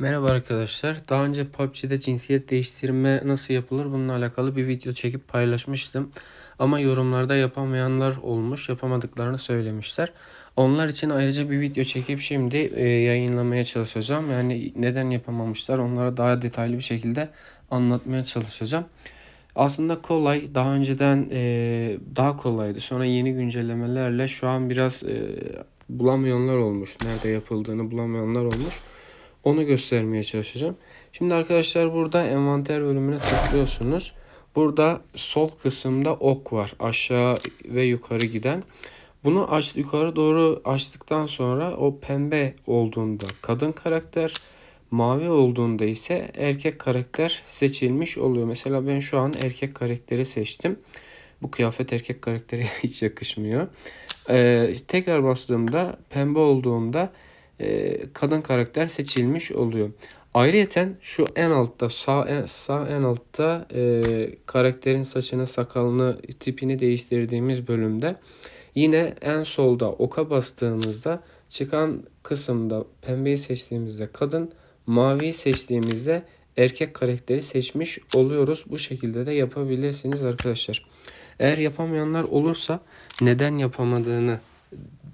Merhaba arkadaşlar. Daha önce PUBG'de cinsiyet değiştirme nasıl yapılır bununla alakalı bir video çekip paylaşmıştım. Ama yorumlarda yapamayanlar olmuş, yapamadıklarını söylemişler. Onlar için ayrıca bir video çekip şimdi e, yayınlamaya çalışacağım. Yani neden yapamamışlar onlara daha detaylı bir şekilde anlatmaya çalışacağım. Aslında kolay. Daha önceden e, daha kolaydı. Sonra yeni güncellemelerle şu an biraz e, bulamayanlar olmuş. Nerede yapıldığını bulamayanlar olmuş. Onu göstermeye çalışacağım. Şimdi arkadaşlar burada envanter bölümüne tıklıyorsunuz. Burada sol kısımda ok var. Aşağı ve yukarı giden. Bunu aç yukarı doğru açtıktan sonra o pembe olduğunda kadın karakter, mavi olduğunda ise erkek karakter seçilmiş oluyor. Mesela ben şu an erkek karakteri seçtim. Bu kıyafet erkek karaktere hiç yakışmıyor. Ee, tekrar bastığımda pembe olduğunda e, kadın karakter seçilmiş oluyor. Ayrıyeten şu en altta sağ en, sağ en altta e, karakterin saçını sakalını tipini değiştirdiğimiz bölümde yine en solda oka bastığımızda çıkan kısımda pembeyi seçtiğimizde kadın maviyi seçtiğimizde erkek karakteri seçmiş oluyoruz. Bu şekilde de yapabilirsiniz arkadaşlar. Eğer yapamayanlar olursa neden yapamadığını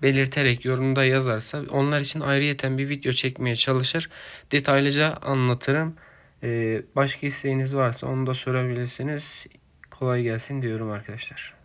belirterek yorumda yazarsa onlar için ayrıyeten bir video çekmeye çalışır. Detaylıca anlatırım. Ee, başka isteğiniz varsa onu da sorabilirsiniz. Kolay gelsin diyorum arkadaşlar.